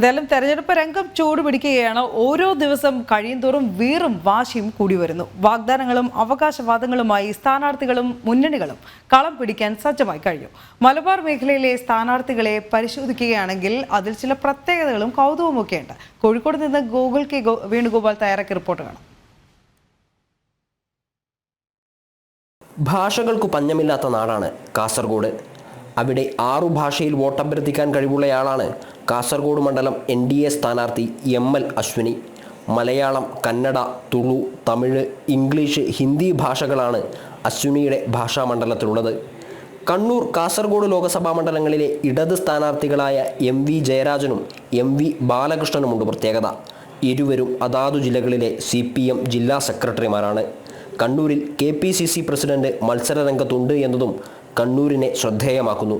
എന്തായാലും തെരഞ്ഞെടുപ്പ് രംഗം ചൂടുപിടിക്കുകയാണ് ഓരോ ദിവസം കഴിയുന്തോറും വീറും വാശിയും കൂടി വരുന്നു. വാഗ്ദാനങ്ങളും അവകാശവാദങ്ങളുമായി സ്ഥാനാർത്ഥികളും മുന്നണികളും കളം പിടിക്കാൻ സജ്ജമായി കഴിഞ്ഞു. മലബാർ മേഖലയിലെ സ്ഥാനാർത്ഥികളെ പരിശോധിക്കുകയാണെങ്കിൽ അതിൽ ചില പ്രത്യേകതകളും കൗതുകമൊക്കെയുണ്ട് കോഴിക്കോട് നിന്ന് ഗൂഗിൾ കെ വേണുഗോപാൽ തയ്യാറാക്കിയ റിപ്പോർട്ട് കാണാം. ഭാഷകൾക്ക് പഞ്ഞമില്ലാത്ത നാടാണ് കാസർഗോഡ്. അവിടെ ആറു ഭാഷയിൽ വോട്ടഭ്യർത്ഥിക്കാൻ കഴിവുള്ളയാളാണ് കാസർഗോഡ് മണ്ഡലം എൻ ഡി എ സ്ഥാനാർത്ഥി M L Ashwini. Malayalam Kannada Tulu Tamil English Hindi ഭാഷകളാണ് അശ്വിനിയുടെ ഭാഷാ മണ്ഡലത്തിലുള്ളത് കണ്ണൂർ കാസർഗോഡ് ലോക്സഭാ മണ്ഡലങ്ങളിലെ ഇടത് സ്ഥാനാർത്ഥികളായ എം വി ജയരാജനും എം വി ബാലകൃഷ്ണനുമുണ്ട് പ്രത്യേകത. ഇരുവരും അതാതു ജില്ലകളിലെ സി പി എം ജില്ലാ സെക്രട്ടറിമാരാണ്. കണ്ണൂരിൽ K P C C president മത്സരരംഗത്തുണ്ട് എന്നതും കണ്ണൂരിനെ ശ്രദ്ധേയമാക്കുന്നു.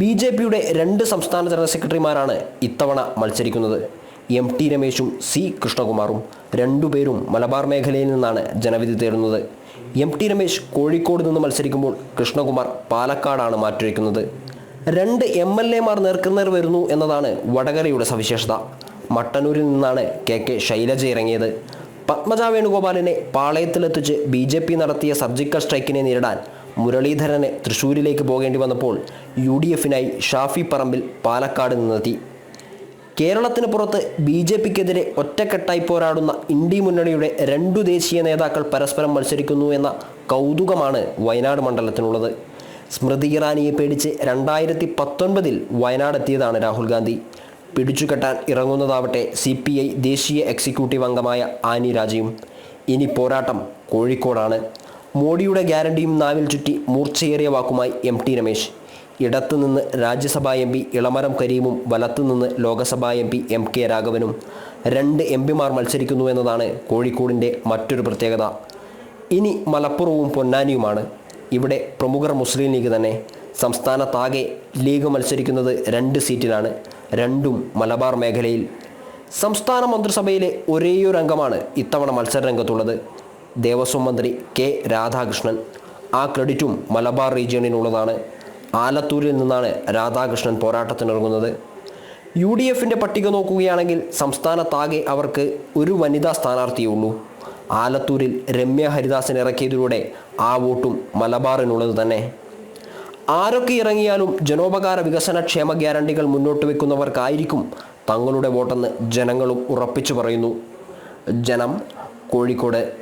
ബി ജെ പിയുടെ രണ്ട് സംസ്ഥാന ജനറൽ സെക്രട്ടറിമാരാണ് ഇത്തവണ മത്സരിക്കുന്നത്. എം ടി രമേശും സി കൃഷ്ണകുമാറും രണ്ടുപേരും മലബാർ മേഖലയിൽ നിന്നാണ് ജനവിധി തേടുന്നത്. എം ടി രമേശ് കോഴിക്കോട് നിന്ന് മത്സരിക്കുമ്പോൾ കൃഷ്ണകുമാർ പാലക്കാടാണ് മാറ്റിവെക്കുന്നത്. രണ്ട് എം എൽ എമാർ നേർക്കുനേർ വരുന്നു എന്നതാണ് വടകരയുടെ സവിശേഷത. മട്ടന്നൂരിൽ നിന്നാണ് കെ കെ ശൈലജ ഇറങ്ങിയത്. പത്മജ വേണുഗോപാലിനെ പാളയത്തിലെത്തിച്ച് ബി നടത്തിയ സർജിക്കൽ സ്ട്രൈക്കിനെ നേരിടാൻ മുരളീധരനെ തൃശ്ശൂരിലേക്ക് പോകേണ്ടി വന്നപ്പോൾ യു ഡി എഫിനായി ഷാഫി പറമ്പിൽ പാലക്കാട് നിന്നെത്തി. കേരളത്തിന് പുറത്ത് ബി ജെ പിക്കെതിരെ ഒറ്റക്കെട്ടായി പോരാടുന്ന ഇന്ത്യ മുന്നണിയുടെ രണ്ടു ദേശീയ നേതാക്കൾ പരസ്പരം മത്സരിക്കുന്നു എന്ന കൗതുകമാണ് വയനാട് മണ്ഡലത്തിനുള്ളത്. സ്മൃതി ഇറാനിയെ പേടിച്ച് രണ്ടായിരത്തി പത്തൊൻപതിൽ വയനാടെത്തിയതാണ് രാഹുൽ ഗാന്ധി. പിടിച്ചുകെട്ടാൻ ഇറങ്ങുന്നതാവട്ടെ സി പി ഐ ദേശീയ എക്സിക്യൂട്ടീവ് അംഗമായ ആനി രാജയും. ഇനി പോരാട്ടം കോഴിക്കോടാണ്. മോഡിയുടെ ഗ്യാരണ്ടിയും നാവിൽ ചുറ്റി മൂർച്ചയേറിയ വാക്കുമായി എം ടി രമേശ്. ഇടത്തുനിന്ന് രാജ്യസഭാ എം പി ഇളമരം കരീമും വലത്തുനിന്ന് Lok Sabha M P M K രാഘവനും രണ്ട് എം പിമാർ മത്സരിക്കുന്നു എന്നതാണ് കോഴിക്കോടിന്റെ മറ്റൊരു പ്രത്യേകത. ഇനി മലപ്പുറവും പൊന്നാനിയുമാണ്. ഇവിടെ പ്രമുഖർ മുസ്ലിം ലീഗ് തന്നെ സംസ്ഥാനത്താകെ ലീഗ് മത്സരിക്കുന്നത് രണ്ട് സീറ്റിലാണ് രണ്ടും മലബാർ മേഖലയിൽ. സംസ്ഥാന മന്ത്രിസഭയിലെ ഒരേയൊരു അംഗമാണ് ഇത്തവണ മത്സരരംഗത്തുള്ളത്. ദേവസ്വം മന്ത്രി കെ രാധാകൃഷ്ണൻ. ആ ക്രെഡിറ്റും മലബാർ റീജിയണിനുള്ളതാണ്. ആലത്തൂരിൽ നിന്നാണ് രാധാകൃഷ്ണൻ പോരാട്ടത്തിനിറങ്ങുന്നത്. യു ഡി എഫിന്റെ പട്ടിക നോക്കുകയാണെങ്കിൽ സംസ്ഥാനത്താകെ അവർക്ക് ഒരു വനിതാ സ്ഥാനാർത്ഥിയേ ഉള്ളൂ. ആലത്തൂരിൽ രമ്യ ഹരിദാസൻ ഇറക്കിയതിലൂടെ ആ വോട്ടും മലബാറിനുള്ളത് തന്നെ. ആരൊക്കെ ഇറങ്ങിയാലും ജനോപകാര വികസന ക്ഷേമ ഗ്യാരണ്ടികൾ മുന്നോട്ട് വെക്കുന്നവർക്കായിരിക്കും തങ്ങളുടെ വോട്ടെന്ന് ജനങ്ങളും ഉറപ്പിച്ചു പറയുന്നു. ജനം കോഴിക്കോട്